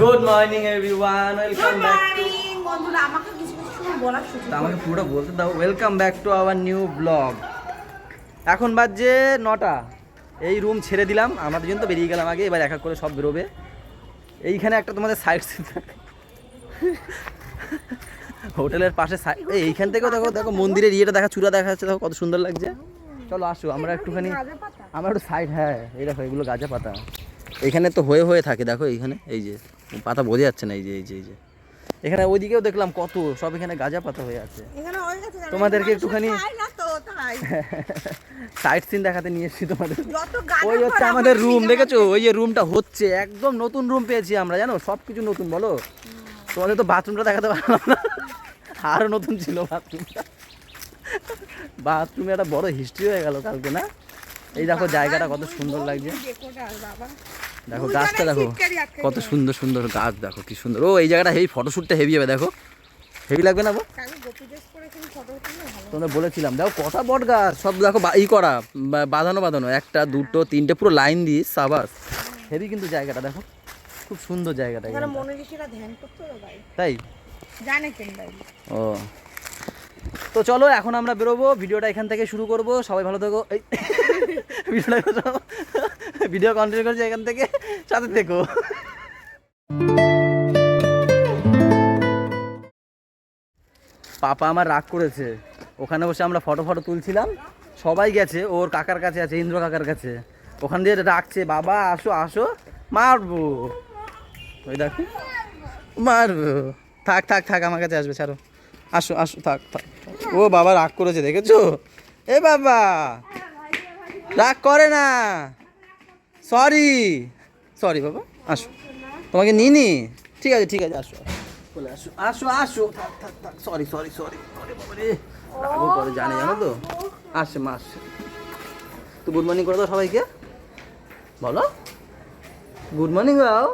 Good morning everyone welcome back বন্ধুরা আমাকে কিছু কিছু সময় বলার সুযোগ আমাকে পুরো বলতে দাও। Welcome back to our new blog এখন বাজছে নটা। এই রুম ছেড়ে দিলাম। আমরা দুজন তো বেরিয়ে গেলাম আগে। এবার এক এক করে সব বেরোবে। এইখানে একটা তোমাদের সাইড সিন হোটেলের পাশে এইখান থেকেও দেখো দেখো মন্দিরের ইয়েটা দেখা চূড়া দেখা যাচ্ছে। দেখো কত সুন্দর লাগছে। চলো আসো আমরা একটুখানি আমরা একটু সাইড হ্যাঁ এই দেখো এগুলো গাঁজা পাতা। এখানে তো হয়ে হয়ে থাকে দেখো এইখানে। এই যে। পাতা বোঝা যাচ্ছে না এই যে এই যে এই যে। এখানে ওইদিকেও দেখলাম কত সব এখানে গাঁজা পাতা হয়ে আছে। তোমাদেরকে একটুখানি- সাইড সিন দেখাতে নিয়ে এসেছি তোমাদের। ওই হচ্ছে আমাদের রুম দেখেছ? ওই যে রুমটা হচ্ছে একদম নতুন রুম পেয়েছি আমরা জানো? সব কিছু নতুন বলো? তোমাদের তো বাথরুমটা দেখাতে পারলাম না। আরও নতুন ছিল বাথরুমটা বাথরুমে একটা বড় হিস্ট্রি হয়ে গেল কালকে না? এই দেখো জায়গাটা কত সুন্দর লাগছে। দেখো গাছটা দেখো কত সুন্দর সুন্দর গাছ দেখো কি সুন্দর। ও এই জায়গাটা হেভি ফটোশ্যুটটা হেভি হবে দেখো। হেভি লাগবে না তোমাদের বলেছিলাম দেখো কটা বট গাছ সব দেখো ই করা বাঁধানো বাঁধানো একটা দুটো তিনটে পুরো লাইন দিয়ে সাবাস। হেভি কিন্তু জায়গাটা দেখো। খুব সুন্দর জায়গাটা তাই? ও। তো চলো এখন আমরা বেরোবো ভিডিওটা এখান থেকে শুরু করব। সবাই ভালো থেকো। এই ভিডিওটা। ভিডিও কন্টিনিউ করছি এখান থেকে? সাথে থেকো। পাপা আমার রাগ করেছে। ওখানে বসে আমরা ফটো ফটো তুলছিলাম। সবাই গেছে, ওর কাকার কাছে আছে, ইন্দ্র কাকার কাছে। ওখান দিয়ে ডাকছে, বাবা, আসো আসো, মারবো। ওই দেখো, মারবো। থাক থাক থাক, আমার কাছে আসবে, ছাড়ো। আসো আসো, থাক থাক। ও বাবা রাগ করেছে, দেখেছ? এ বাবা, রাগ করে না। সরি সরি বাবা। আসো। তোমাকে নিই নি ঠিক আছে ঠিক আছে আসো। বলে আসো আসো আসো। থাক থাক থাক। সরি সরি সরি সরি বাবা রে। রাগও করে জানে জানো তো। আসে মা আসছে তো গুড মর্নিং করে দাও সবাইকে। বলো। গুড মর্নিং বাও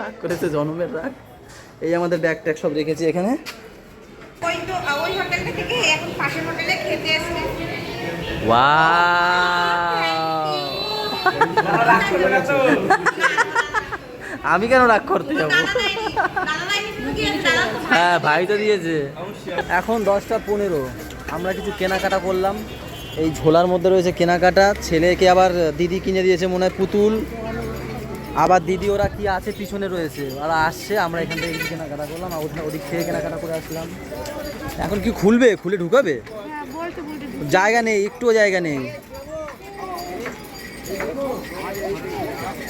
রাগ করেছে জন্মের রাগ। এই আমাদের ব্যাগ ট্যাগ সব রেখেছি এখানে। ওই তো ওই হোটেলটা থেকে এখন পাশের হোটেলে খেতে এসে আমি কেন রাগ করতে যাব? হ্যাঁ ভাই তো দিয়েছে। এখন দশটা পনেরো। আমরা কিছু কেনাকাটা করলাম। এই ঝোলার মধ্যে রয়েছে কেনাকাটা। ছেলেকে আবার দিদি কিনে দিয়েছে মনে হয় পুতুল। আবার দিদি ওরা কি আছে পিছনে রয়েছে? ওরা আসছে আমরা এখান থেকে কিছু কেনাকাটা করলাম। ওদিক থেকে কেনাকাটা করে আসলাম। এখন কি খুলবে? খুলে ঢুকাবে? জায়গা নেই একটুও জায়গা নেই।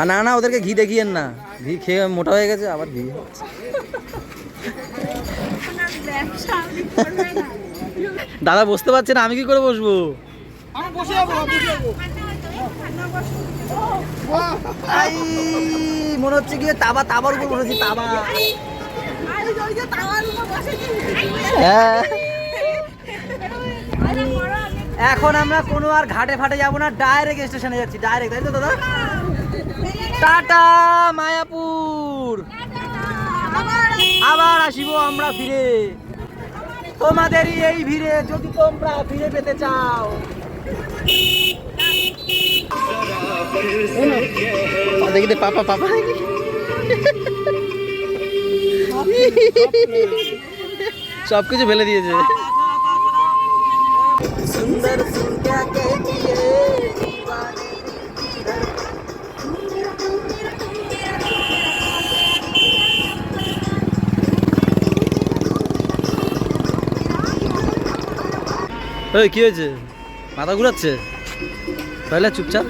আর না না ওদেরকে ঘি দেখিয়েন না। ঘি খেয়ে মোটা হয়ে গেছে আবার ঘি। দাদা বসতে পারছে না আমি কি করে বসবো? মনে হচ্ছে কি তাবা তাবার উপর বসেছি তাবা। হ্যাঁ। এখন আমরা কোনো আর ঘাটে ফাটে যাব না ডাইরেক্ট স্টেশনে যাচ্ছি ডাইরেক্ট তাই তো দাদা? টাটা মায়াপুর। আবার আসিব আমরা ফিরে। তোমাদেরই এই ভিড়ে যদি তোমরা ফিরে পেতে চাও। দেখি দে পাপা পাপা সব কিছু ফেলে দিয়েছে। ওই কি হয়েছে মাথা ঘুরাচ্ছে তাহলে চুপচাপ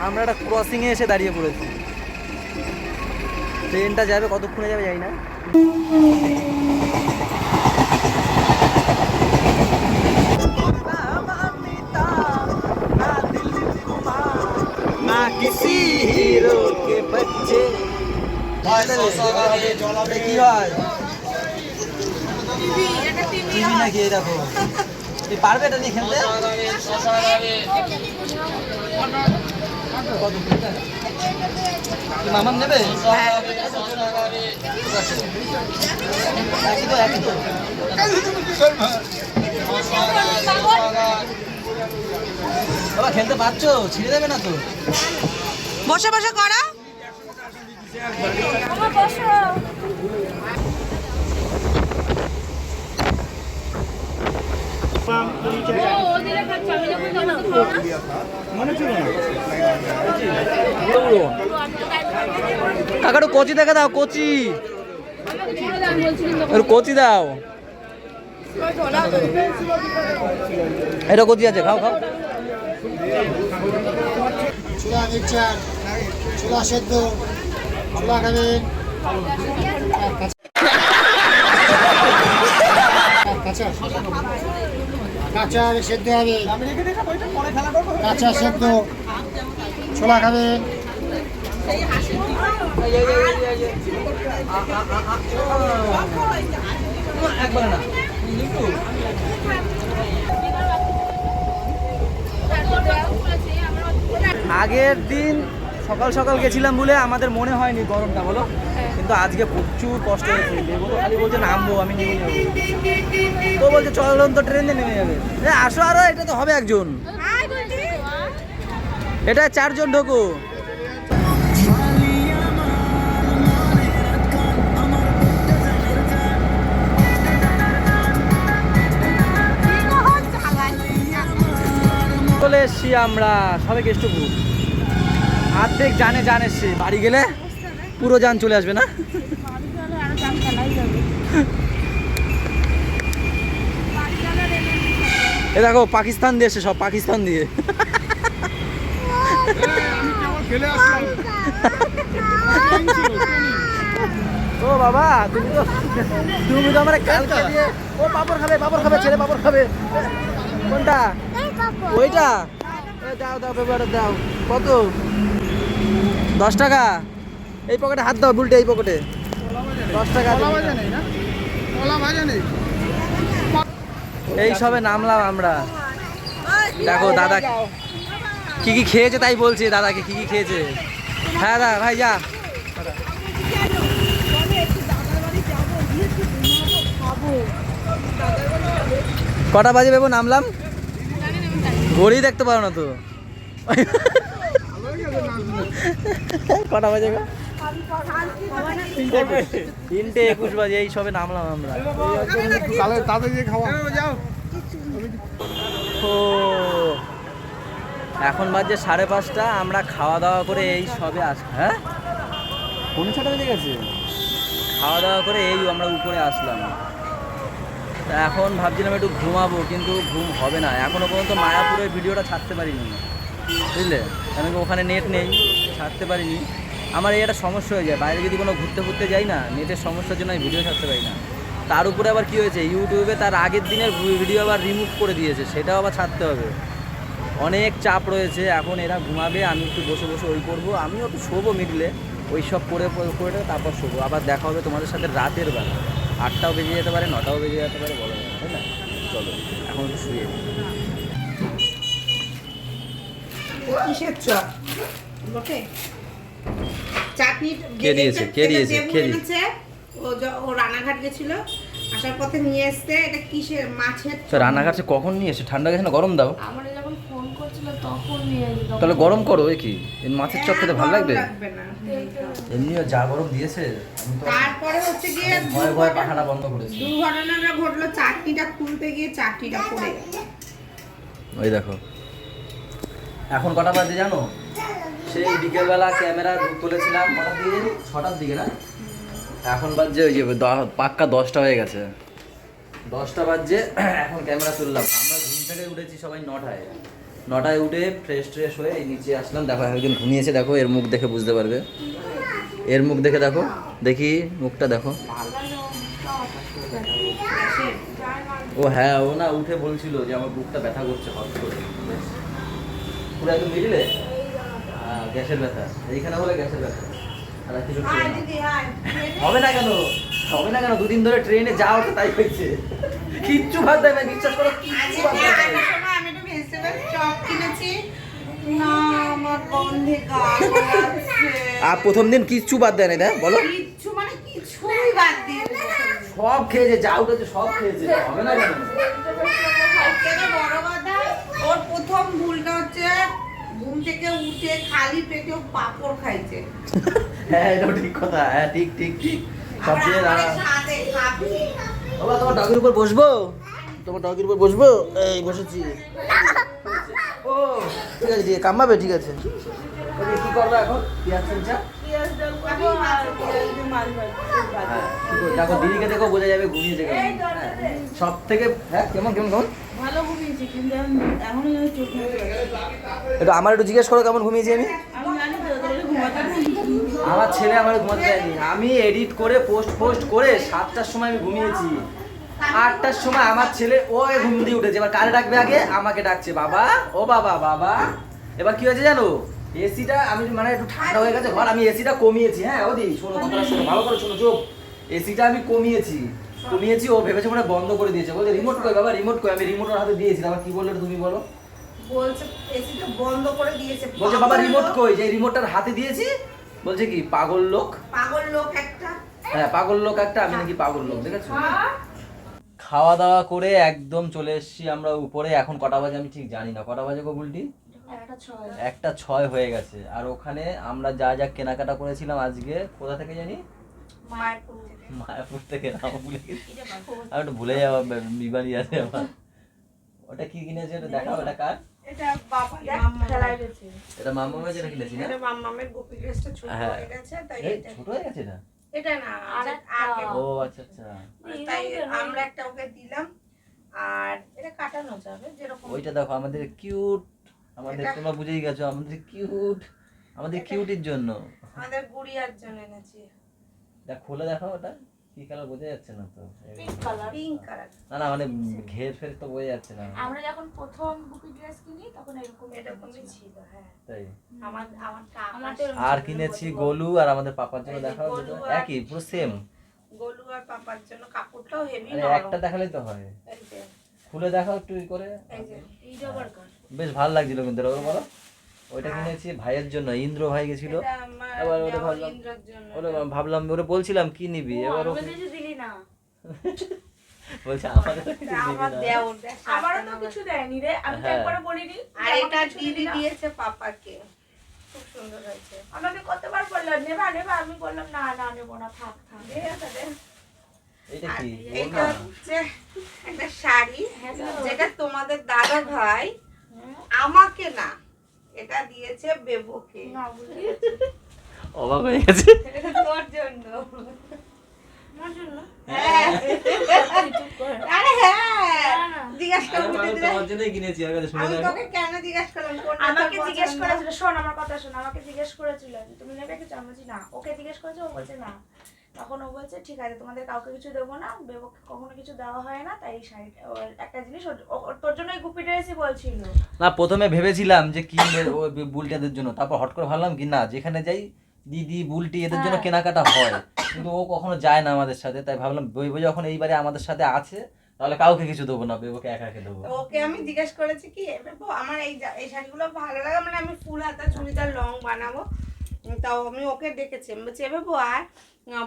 আমরা একটা ক্রসিংয়ে এসে দাঁড়িয়ে পড়েছি ট্রেনটা যাবে কতক্ষণে যাবে জানি না ना किसी हीरो के बच्चे কি হয় টিভি নাকি এই দেখো তুই পারবে এটা নিয়ে খেলতে? মামাম নেবে? একই তো একই তো। বাবা খেলতে পারছ? ছিঁড়ে দেবে না তো? বসে বসে করা। কাকারও কচি দেখে দাও কচি। কচি দাও। এটা কচি আছে খাও খাও। সেদ্ধ। কাঁচা। কাঁচা সেদ্ধ হবে। কাঁচা সেদ্ধ। ছোলা খাবেন আগের দিন সকাল সকাল গেছিলাম বলে আমাদের মনে হয়নি গরমটা বলো? কিন্তু আজকে প্রচুর কষ্ট হয়েছে। দেবো খালি বলছে নামবো আমি নেমে যাব। তো বলছে চলন তো ট্রেনে নেমে যাবে। এ, আসো আরও এটা তো হবে একজন। এটা চারজন ঢোকো। চলে এসছি আমরা সবাই কেষ্টপুর অর্ধেক জানে জানে সে। বাড়ি গেলে পুরো জান চলে আসবে না? এ দেখো পাকিস্তান দিয়ে এসে সব পাকিস্তান দিয়ে। ও বাবা তুমি তো তুমি তো আমার কালকে দিয়ে ও পাপড় খাবে পাপড় খাবে ছেলে পাপড় খাবে। কোনটা? ওইটা? দাও দাও পেপারটা দাও। কত? দশ টাকা? এই পকেটে হাত দাও বুলটে এই পকেটে। দশ টাকা এই সবে নামলাম আমরা। দেখো দাদা কি কি খেয়েছে তাই বলছে দাদাকে কি কি খেয়েছে? হ্যাঁ দাদা ভাই যা। কটা বাজে ভেবো নামলাম? ঘড়ি দেখতে পারো না তো। কটা বাজে গো? তিনটে একুশ বাজে এই সবে নামলাম আমরা। ও এখন বাজে সাড়ে পাঁচটা আমরা খাওয়া দাওয়া করে এই সবে আস হ্যাঁ? কোন ছটা বেজে গেছে। খাওয়া দাওয়া করে এই আমরা উপরে আসলাম। তা এখন ভাবছিলাম একটু ঘুমাবো কিন্তু ঘুম হবে না। এখনও পর্যন্ত মায়াপুরের ভিডিওটা ছাড়তে পারিনি। বুঝলে? আমি ওখানে নেট নেই? ছাড়তে পারিনি। আমার এই একটা সমস্যা হয়ে যায়। বাইরে যদি কোনো ঘুরতে ঘুরতে যাই না নেটের সমস্যার জন্য আমি ভিডিও ছাড়তে পারি না। তার উপরে আবার কি হয়েছে? ইউটিউবে তার আগের দিনের ভিডিও আবার রিমুভ করে দিয়েছে। সেটাও আবার ছাড়তে হবে। অনেক চাপ রয়েছে। এখন এরা ঘুমাবে, আমি একটু বসে বসে ওই করব। আমিও তো শোবো মিডলে। ওই সব করে করে- তারপর শোবো। আবার দেখা হবে তোমাদের সাথে রাতের বেলা। আটটাও বেজে যেতে পারে, নটাও বেজে যেতে পারে, বলো তাই না? চলো, এখন একটু শুয়ে কিসের চপ বটে চাটনি কে দিয়েছে? কে দিয়েছে? কে দিয়েছে? ও রানাঘাট গেছিল। আসার পথে নিয়ে এসছে। এটা কিসের? মাছের তো রান্নাঘাট সে কখন নিয়ে এসে ঠান্ডা গেছে না? গরম দাও। আমার যখন ফোন করছিল তখন নিয়ে এলো। তাহলে গরম করো এ কি? মাছের চপ খেতে ভালো লাগবে? লাগবে এমনিও যা গরম দিয়েছে তারপরে হচ্ছে গিয়ে ভয়ে ভয়ে পাখাটা বন্ধ করেছি। দুর্ঘটনাটা ঘটলো। চাটনিটা খুলতে গিয়ে চাটনিটা পড়ে গেল। ওই দেখো। এখন কটা বাজে জানো? সেই বিকেলবেলা ক্যামেরা তুলেছিলাম কটার দিকে ছটার দিকে না? এখন বাজছে ওই যে পাক্কা দশটা হয়ে গেছে। দশটা বাজছে, এখন ক্যামেরা তুললাম। আমরা ঘুম থেকে উঠেছি সবাই নটায়। নটায় উঠে ফ্রেশ ট্রেশ হয়ে নিচে আসলাম। দেখো, একজন ঘুমিয়েছে, দেখো, এর মুখ দেখে বুঝতে পারবে। এর মুখ দেখে দেখো, দেখি মুখটা দেখো। ও হ্যাঁ ও না, উঠে বলছিল যে আমার বুকটা ব্যথা করছে, হট করে। পুরো একদম মিডিলে গ্যাসের ব্যথা। এইখানে হলে গ্যাসের ব্যথা। আর কিছু হবে না কেন? হবে না কেন? দুদিন ধরে ট্রেনে যাও তো তাই হয়েছে। কিচ্ছু ভাত দেয় না বিশ্বাস করো কিচ্ছু ভাত দেয় না। আমি একটু ভেজিটেবল চপ কিনেছি। না আমার আর প্রথম দিন কিচ্ছু বাদ দেয় না এটা বলো। কিচ্ছু মানে কিছুই বাদ দিয়ে সব খেয়েছে যা উঠেছে সব খেয়েছে হবে না কেন সবথেকে বড় কথা ওর প্রথম ভুলটা হচ্ছে ঘুম থেকে উঠে খালি পেটেও পাপড় খাইছে। হ্যাঁ এটা ঠিক কথা। হ্যাঁ ঠিক ঠিক ঠিক। সবচেয়ে বাবা তোমার ডগের উপর বসবো? তোমার ডগের উপর বসবো? এই বসেছি। ও ঠিক আছে ঠিক কামাবে ঠিক আছে। কি করবে এখন? পেঁয়াজ করবে? দেখো দিদিকে দেখো বোঝা যাবে ঘুমিয়েছে কেমন। হ্যাঁ, সব থেকে হ্যাঁ কেমন কেমন কেমন? ভালো ঘুমিয়েছি কিন্তু চোখ একটু আমার একটু জিজ্ঞেস করো কেমন ঘুমিয়েছি আমি। আমার ছেলে আমার ঘুমাতে দেয়নি আমি এডিট করে পোস্ট পোস্ট করে সাতটার সময় আমি ঘুমিয়েছি। আটটার সময় আমার ছেলে ও ঘুম দিয়ে উঠেছে। এবার কারে ডাকবে আগে? আমাকে ডাকছে। বাবা ও বাবা বাবা। এবার কি হয়েছে জানো? এসিটা আমি মানে একটু ঠান্ডা হয়ে গেছে ঘর। আমি এসিটা কমিয়েছি হ্যাঁ ওদি শোনো কথাটা শোনো ভালো করে শোনো চোখ এসিটা আমি কমিয়েছি। কমিয়েছি ও ভেবেছে মানে বন্ধ করে দিয়েছে। বলছে রিমোট কই বাবা রিমোট কই আমি রিমোট ওর হাতে দিয়েছি। আবার কি বলল তুমি বলো? বলছে এসিটা বন্ধ করে দিয়েছে। বলছে বাবা রিমোট কই? যে রিমোটটার হাতে দিয়েছি বলছে কি পাগল লোক? পাগল লোক একটা। হ্যাঁ পাগল লোক একটা আমি নাকি পাগল লোক দেখেছ? খাওয়া দাওয়া করে একদম চলে এসেছি আমরা উপরে। এখন কটা বাজে আমি ঠিক জানি না। কটা বাজে গো বুলটি একটা ছয়। হয়ে গেছে। আর ওখানে আমরা যা যা কেনাকাটা করেছিলাম আজকে কোথা থেকে জানি? মায়াপুর থেকে। মায়াপুর থেকে নাম ভুলে গেছি। আমি একটু ভুলে যাওয়া বিমারি আছে আমার। ওটা কি কিনেছে ওটা দেখাও এটা কার? এটা বাবা খেলায় এটা মাম্মা যেটা কিনেছি না? এটা মামামের গোপী ড্রেসটা ছোট হ্যাঁ। হয়ে গেছে তাই এটা ছোট হয়ে গেছে না? এটা না আর আগে- একটা। আগে ও আচ্ছা আচ্ছা। তাই আমরা একটা ওকে দিলাম। আর এটা কাটানো যাবে যেরকম ওইটা দেখো আমাদের কিউট আমাদের তোমরা বুঝেই গেছো আমাদের কিউট আমাদের কিউটির জন্য। আমাদের গুড়িয়ার জন্য এনেছি। দেখ খুলে দেখো ওটা কি কালার বোঝা যাচ্ছে না তো। পিঙ্ক কালার পিঙ্ক কালার না না মানে ঘের ফের তো বোঝা যাচ্ছে না। আমরা যখন প্রথম বুকি ড্রেস কিনি তখন এরকম এরকমই ছিল হ্যাঁ। তাই? আমার আমারটা আমার তো আর কিনেছি গোলু আর আমাদের পাপার জন্য গোলু একই পুরো সেম গোলু আর পাপার জন্য কাপড়টাও হেভি নরম। একটা দেখালেই তো হয়। খুলে দেখাও একটু ই করে। এই যে এই জবার কার বেশ ভালো লাগছিল কিন্তু ওটা বলো। ওইটা কিনেছি ভাইয়ের জন্য ইন্দ্র ভাই গেছিল। এবার ওটা ভাবলাম- ওরে ভাবলাম ওরে বলছিলাম কি নিবি? এবার ও আমাকে কিছু দিলি না। বলছে আমার তো কিছু দেয়নি রে আমি তো হ্যাঁ। বলিনি। আর এটা দিদি দিয়েছে পাপাকে। খুব সুন্দর হয়েছে। আমাকে কতবার বললাম নেবা নেবা। আমি বললাম না না নেব না থাক থাক। কি? এইটা হচ্ছে একটা শাড়ি যেটা তোমাদের দাদা ভাই। আমাকে না এটা দিয়েছে বেবুকে। অবাক হয়ে গেছে। তোর জন্য। হ্যাঁ। হ্যাঁ। আমাকে জিজ্ঞেস? করেছিল শোন আমার কথা শোন আমাকে জিজ্ঞেস করেছিল তুমি নেবে কিছু? আমি বলছি না ওকে জিজ্ঞেস করেছে ও বলছে না। তখন ও বলছে ঠিক আছে তোমাদের কাউকে কিছু দেবো না বেবকে কখনো কিছু দেওয়া হয় না তাই শাড়িটা একটা জিনিস তোর জন্য গুপি ড্রেসই বলছিল। না প্রথমে ভেবেছিলাম যে কি বুলটিদের জন্য তারপর হট করে ভাবলাম কি না যেখানে যাই দিদি বুলটি এদের জন্য হ্যাঁ। কেনাকাটা হয় কিন্তু ও কখনো যায় না আমাদের সাথে তাই ভাবলাম বইবো যখন এইবারে আমাদের সাথে আছে তাহলে কাউকে কিছু দেবো না বেবোকে একা একা দেবো। ওকে আমি জিজ্ঞেস করেছি কি বেবু, আমার এই এই শাড়িগুলো ভালো লাগে? মানে আমি ফুল হাতা চুড়িদার লং বানাবো। তাও আমি ওকে ডেকেছি আমি বলছি এবার আর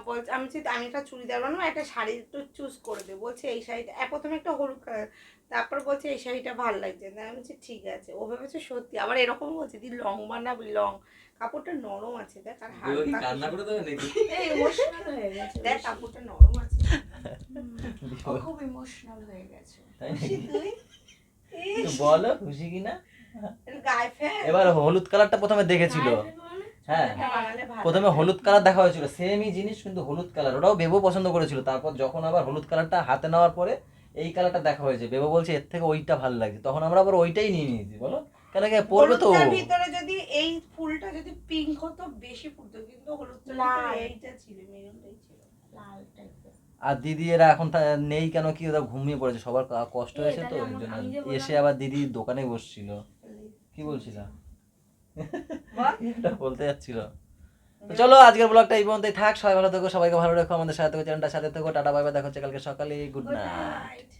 বলছে আমি বলছি, আমি একটা চুড়িদার বানাবো একটা শাড়ি একটু চুজ করে দে। বলছে এই শাড়িটা প্রথমে একটা হলুদ কালার তারপর বলছে এই শাড়িটা ভালো লাগছে না। আমি বলছি ঠিক আছে। ও ভেবেছে সত্যি আবার এরকম বলছে দি লং বানাবি লং কাপড়টা নরম আছে দেখ আর হালকা করে দেবে নাকি? ইমোশনাল হয়ে গেছে দেখ কাপড়টা নরম আছে। খুব ইমোশনাল হয়ে গেছে। বলো খুশি কিনা? এবার হলুদ কালারটা প্রথমে দেখেছিল। হ্যাঁ। ভালো। প্রথমে হলুদ কালার দেখা হয়েছিল সেমই জিনিস কিন্তু হলুদ কালার ওটাও বেবো পছন্দ করেছিল। তারপর যখন আবার হলুদ কালারটা হাতে নেওয়ার পরে এই কালারটা দেখা হয়েছে। বেবো বলছে এর থেকে ওইটা ভালো লাগছে। তখন আমরা আবার ওইটাই নিয়ে নিয়েছি বলো? কেন কি পড়বে তো ভিতরে যদি এই ফুলটা যদি পিঙ্ক হতো বেশি ফুটতো কিন্তু হলুদটার এইটা ছিল মেরুনটাই ছিল। লাল টাইপের আর দিদি এরা এখন নেই কেন কি ওরা ঘুমিয়ে পড়েছে। সবার কষ্ট হয়েছে তো ওই জন্য। এসে আবার দিদি দোকানে বসছিল। কি বলছিলা? বল। এটা বলতে যাচ্ছিল। চলো আজকের ব্লগটা এই পর্যন্তই থাক সবাই ভালো থাকো সবাইকে ভালো রাখো আমাদের সাথে থেকো চ্যানেলটা সাথে থেকো টাটা বাই বাই দেখা হচ্ছে কালকে সকালে গুড নাইট.